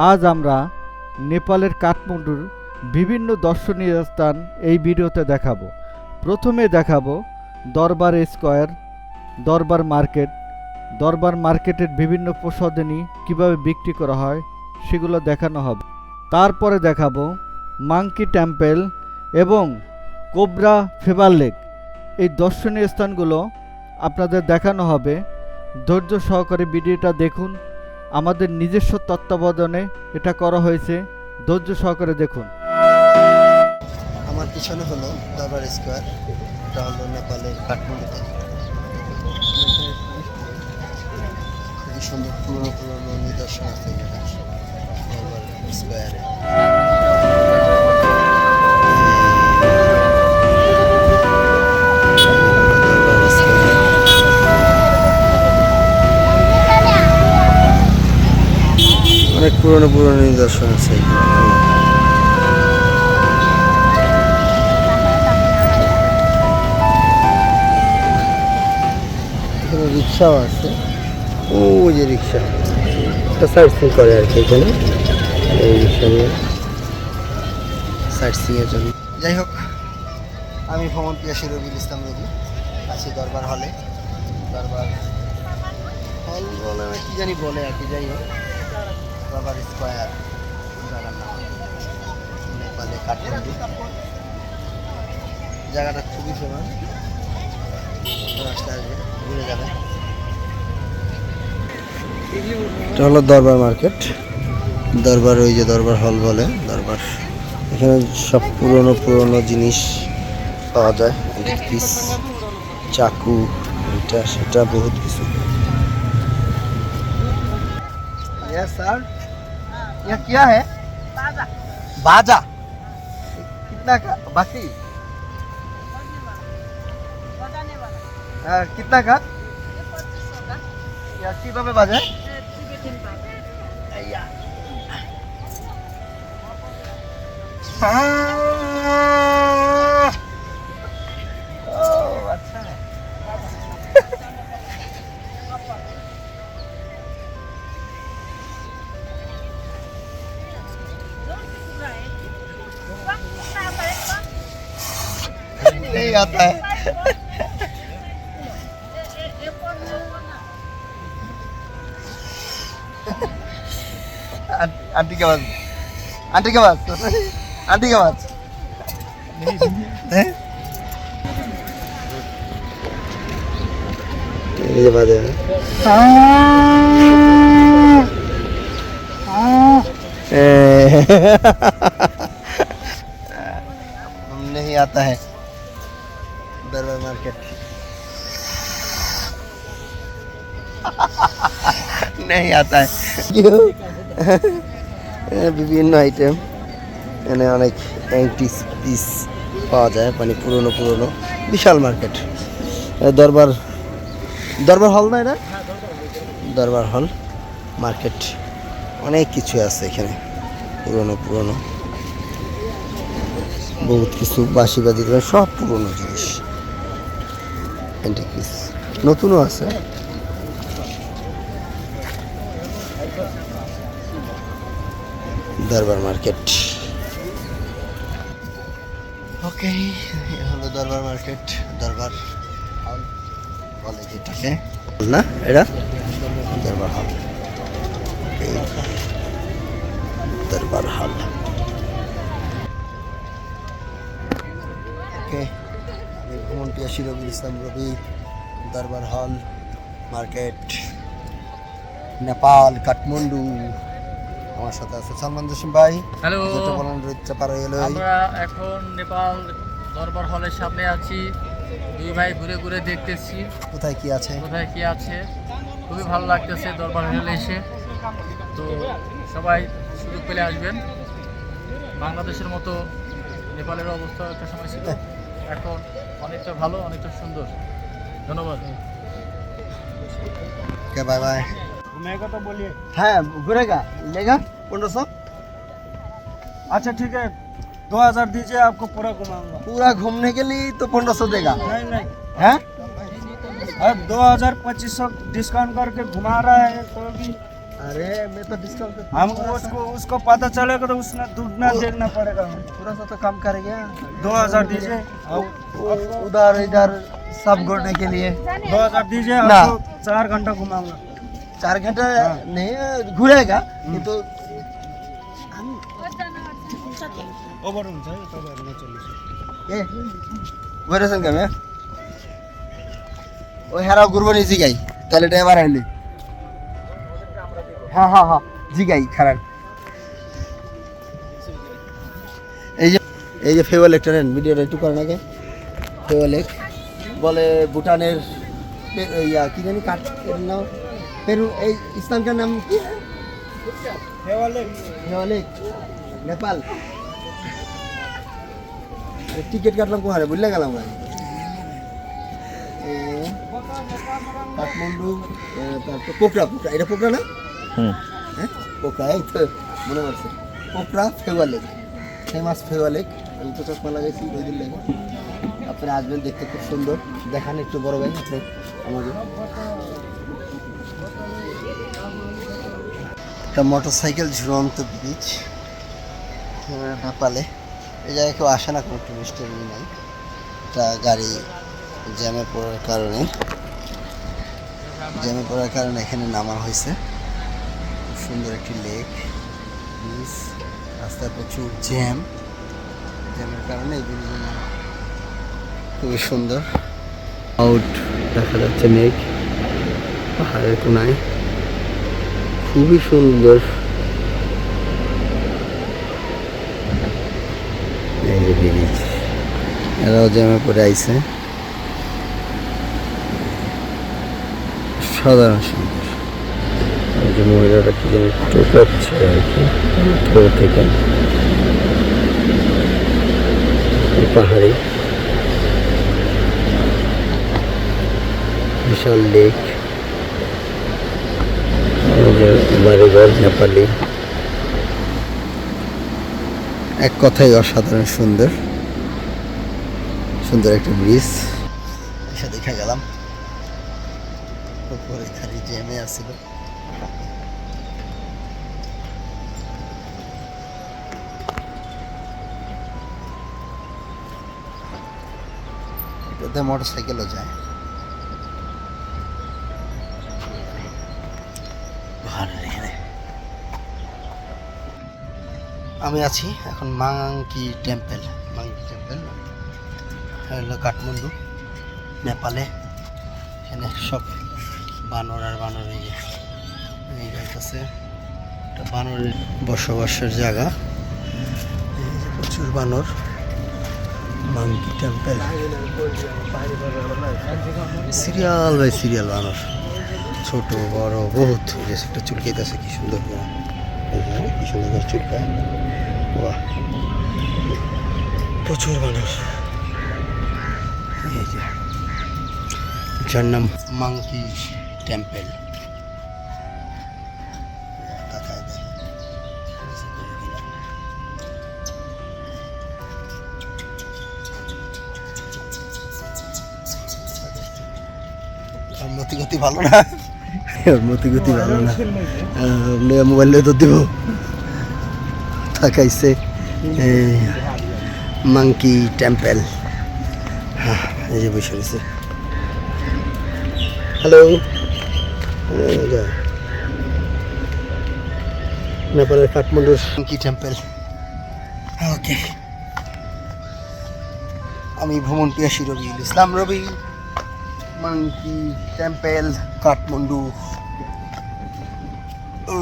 আজ আমরা নেপালের কাঠমান্ডুর বিভিন্ন দর্শনীয় স্থান এই ভিডিওতে দেখাবো। প্রথমে দেখাবো দরবার স্কোয়ার, দরবার মার্কেট। দরবার মার্কেটের বিভিন্ন প্রসাদনী কীভাবে বিক্রি করা হয় সেগুলো দেখানো হবে। তারপরে দেখাবো মাঙ্কি টেম্পেল এবং কোবরা ফেভার লেক। এই দর্শনীয় স্থানগুলো আপনাদের দেখানো হবে। ধৈর্য সহকারে ভিডিওটা দেখুন আমাদের নিজস্ব তত্ত্বাবধানে এটা করা হয়েছে। ধৈর্য সহকারে দেখুন। আমার পিছনে হলো দরবার স্কোয়ার। এটা হলো নেপালের কাঠমান্ডুতে। খুবই সুন্দর পুরনো পুরনো নিদর্শন আছে স্কোয়ারে। অনেক পুরনো পুরনো নিদর্শন আছে এখানে। রিক্সাও আছে। ও যে রিক্সা। একটা সাইড সিং করে আর কি এখানে। এই রিক্সা নিয়ে। সাইড সিংয়ের জন্য। যাই হোক আমি ভ্রমণ পিয়াসী রবিউল ইসলাম রবি। আছি দরবার হলে দরবার হল বলে কি জানি বলে আর কি যাই হোক। দরবার স্কোয়ার নেপালে কাঠমান্ডু। জায়গাটা খুবই ফেমাস। ঘুরে যাবে এটা হলো দরবার মার্কেট। দরবার ওই যে দরবার হল বলে, দরবার। এখানে সব পুরনো পুরনো জিনিস পাওয়া যায়। পিস চাকু, এটা, সেটা, বহুত কিছু। सर यह क्या है? बाजा। बाजा। कितना का? बाकी? आ, हाँ, कितना का? अस्सी रुपये बाजा है? हाँ। नहीं आता है। आंटी के पास आंटी के पास आंटी के पास। हैं? ये बात है। नहीं आता है। नहीं आता है क्यों বিভিন্ন আইটেম এখানে অনেক অ্যাংটিস পিস পাওয়া যায় মানে পুরনো পুরনো বিশাল মার্কেট দরবার দরবার হল না এটা দরবার হল মার্কেট অনেক কিছু আছে এখানে পুরনো পুরনো বহুত কিছু বাসি বাজি করে সব পুরনো জিনিস অ্যান্টিক পিস নতুনও আছে দরবার মার্কেট। ওকে হলো দরবার মার্কেট। দরবার হল বলে যেটাকে। না এটা? দরবার হল. দরবার হল। ওকে আমি ভ্রমণ পিয়াসী রবি ইসলাম রবি দরবার হল মার্কেট নেপাল কাঠমান্ডু। আমার সাথে আছে সালমান জসিম ভাই। হ্যালো বলেন রুদ্রপাড়া এলোই আমরা এখন নেপাল দরবার হলের সামনে আছি। দুই ভাই ঘুরে ঘুরে দেখতেছি। কোথায় কি আছে? কোথায় কি আছে? খুবই ভালো লাগতেছে দরবার হলে এসে। তো সবাই সুযোগ পেলে আসবেন। বাংলাদেশের মতো নেপালের অবস্থা একটা সময় ছিল। হ্যাঁ। এখন অনেকটা ভালো অনেকটা সুন্দর। ধন্যবাদ। Okay bye bye. घूमेगा तो बोलिए। हाँ घूरेगा लेगा पंद्रह सौ। अच्छा ठीक है। दो हज़ार दीजिए आपको पूरा घुमाऊँगा। पूरा घूमने के लिए तो पंद्रह सौ देगा। नहीं नहीं। हैं? अरे दो हज़ार पच्चीस सौ डिस्काउंट करके घुमा रहा है तो भी। अरे मैं तो डिस्काउंट हमको उसको उसको पता चलेगा तो उसने ढूंढना देखना पड़ेगा। थोड़ा सा तो कम करेंगे। दो हज़ार दीजिए। उधर इधर सब घूमने के लिए। दो हज़ार दीजिए आपको चार घंटा घुमाऊँगा। चार घंटा नहीं घुरेगा কিন্তু ओभर हुन्छ है तपाईँहरू नचल्नुहोस् ए ঘুরেছেন কেমন ও হেরাও ঘুরবো নি জিগাই তাহলে এটা এবার আইলি হ্যাঁ হ্যাঁ হ্যাঁ জিগাই খারাপ এই যে এই যে ফেওয়াল একটা নেন ভিডিওটা একটু করেন আগে ফেওয়ালেক বলে ভুটানের পে- ইয়া কি জানি কাঠ এর পেরু এই স্থানটার নাম কি ফেওয়ালেক নেপাল টিকিট কাটলাম কোহারে বুঝলে গেলাম আমি কাঠমান্ডু তারপর পোকরা পোকরা এটা পোকরা না হ্যাঁ পোকরা এই তো মনে পড়ছে Pokhara Phewa lake famous Phewa lake আমি তো চশমা লাগাইছি ওই দিন লেগে আপনারা আসবেন দেখতে খুব সুন্দর দেখান একটু বড় ভাই আপনি আমাকে একটা মোটর সাইকেল ঝুলন্ত ব্রিজ নেপালে। এই জায়গায় কেউ আসে না, কোনো টুরিস্টের নাই। একটা গাড়ি জ্যামে পড়ার কারণে। জ্যামে পড়ার কারণে এখানে নামা হয়েছে। খুব সুন্দর একটি লেক ব্রিজ রাস্তায় প্রচুর জ্যাম জ্যামের কারণে এই ব্রিজে খুবই সুন্দর। আউট দেখা যাচ্ছে মেঘ পাহাড়ের কোনায়। খুবই সুন্দর। এই এরাও জ্যামে পড়ে আইছে। সাধারণ সুন্দর। এই যে মহিলারা কি যেন টোকাচ্ছে আর কি থেকে। পাহাড়ি। বিশাল লেক। নেপালি এক কথাই অসাধারণ, সুন্দর। সুন্দর একটা ব্রিজ। এসে দেখা গেলাম। উপরে খালি জ্যামে আসছিল এটাতে মোটর সাইকেলও যায়। আমি আছি এখন মাঙ্কি টেম্পল মাঙ্কি টেম্পল। হলো কাঠমান্ডু, নেপালে। এখানে সব বানর আর বানর এই এই একটা বানরের বসবাসের জায়গা। প্রচুর বানর। Monkey temple. Serial by serial বানর। ছোট, বড়, বহুত। একটা চুলকাইতেছে, কি সুন্দর কি সুন্দর চুলকায় বাহ। প্রচুর মানুষ। এই যে যার নাম মাঙ্কি টেম্পল। তাকায় দেখে। ওর মতি গতি ভালো না? ওর মতি গতি ভালো না। মোবাইলে তো দিব। তাকাইছে মাঙ্কি টেম্পল। হ্যাঁ এই যে বসে রয়েছে। হ্যালো নেপালের কাঠমান্ডুর মাঙ্কি টেম্পল। ওকে। আমি ভ্রমণ পিয়াসী রবি ইসলাম রবি। Monkey temple, Kathmandu.